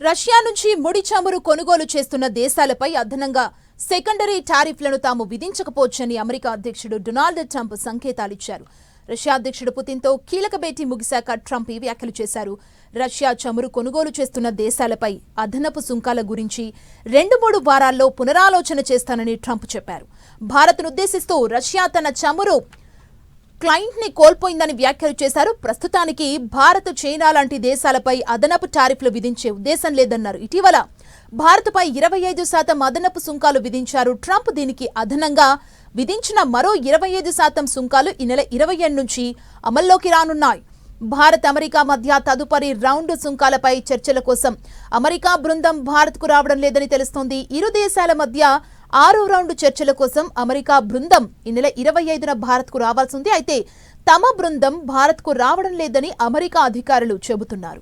Russia నుంచి ముడి చమురు కొనుగోలు చేస్తున్న దేశాలపై అదనంగా సెకండరీ టారిఫ్లను తాము విధించకపోవచ్చని అమెరికా అధ్యక్షుడు డొనాల్డ్ ట్రంప్ సంకేతాలిచ్చారు. రష్యా అధ్యక్షుడు పుతిన్తో కీలక భేటీ ముగిశాక ట్రంప్ ఈ వ్యాఖ్యలు చేశారు. రష్యా చమురు కొనుగోలు చేస్తున్న దేశాలపై అదనపు సుంకాల గురించి రెండు మూడు వారాల్లో పునరాలోచన చేస్తానని ట్రంప్ చెప్పారు. భారత్నుద్దేశిస్తూ రష్యా తన చమురు క్లయింట్ని కోల్పోయిందని వ్యాఖ్యలు చేశారు. ప్రస్తుతానికి భారత్ చైనా లాంటి దేశాలపై అదనపు టారిఫ్లు విధించే ఉద్దేశం లేదన్నారు. ఇటీవల భారత్పై ఇరవై ఐదు శాతం అదనపు సుంకాలు విధించారు. ట్రంప్ దీనికి అదనంగా విధించిన మరో ఇరవై ఐదు శాతం సుంకాలు ఈ నెల ఇరవై ఏడు నుంచి అమల్లోకి రానున్నాయి. భారత్ అమెరికా మధ్య తదుపరి రౌండ్ సుంకాలపై చర్చల కోసం. అమెరికా బృందం భారత్కు రావడం లేదని తెలుస్తోంది. ఇరు దేశాల మధ్య ఆరో రౌండ్ చర్చల కోసం అమెరికా బృందం ఈ నెల ఇరవై ఐదున భారత్కు రావాల్సింది అయితే తమ బృందం భారత్కు రావడం లేదని అమెరికా అధికారులు చెబుతున్నారు.